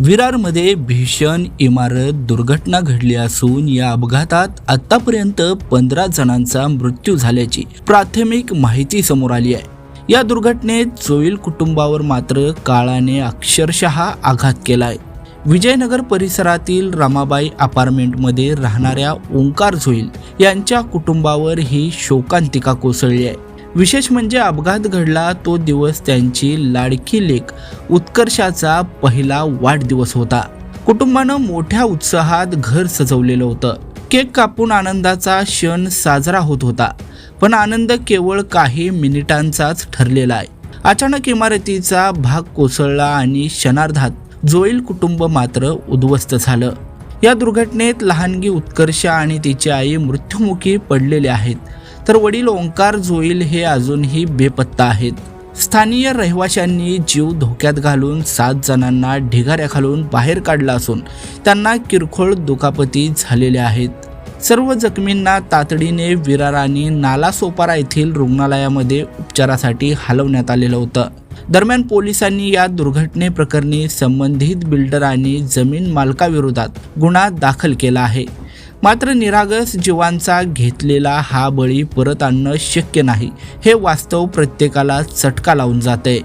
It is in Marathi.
विरारमध्ये भीषण इमारत दुर्घटना घडली असून या अपघातात आतापर्यंत पंधरा जणांचा मृत्यू झाल्याची प्राथमिक माहिती समोर आली आहे. या दुर्घटनेत जोईल कुटुंबावर मात्र काळाने अक्षरशः आघात केलाय. विजयनगर परिसरातील रमाबाई अपार्टमेंटमध्ये राहणाऱ्या ओंकार झोईल यांच्या कुटुंबावर ही शोकांतिका कोसळली आहे. विशेष म्हणजे अपघात घडला तो दिवस त्यांची लाडकी लेक उत्कर्षाचा पहिला वाढदिवस होता. कुटुंबानं मोठ्या उत्साहात घर सजवलेलं होतं. केक कापून आनंदाचा क्षण साजरा होत होता पण आनंद केवळ काही मिनिटांचाच ठरलेला आहे. अचानक इमारतीचा भाग कोसळला आणि क्षणार्धात जोईल कुटुंब मात्र उद्ध्वस्त झालं. या दुर्घटनेत लहानगी उत्कर्ष आणि तिची आई मृत्युमुखी पडलेले आहेत. तर वडील ओंकार जोईल हे अजूनही बेपत्ता आहेत. स्थानीय रहिवाशांनी जीव धोक्यात घालून सात जणांना ढिगाऱ्या घालून बाहेर काढला असून त्यांना किरकोळ दुखापती झालेल्या आहेत. सर्व जखमींना तातडीने विरार आणि नालासोपारा येथील रुग्णालयामध्ये उपचारासाठी हलवण्यात आलेलं होतं. दरम्यान पोलिसांनी या दुर्घटनेप्रकरणी संबंधित बिल्डर आणि जमीन मालकाविरोधात गुन्हा दाखल केला आहे. मात्र निरागस जीवांचा घेतलेला हा बळी परत आणणं शक्य नाही. हे वास्तव प्रत्येकाला चटका लावून जाते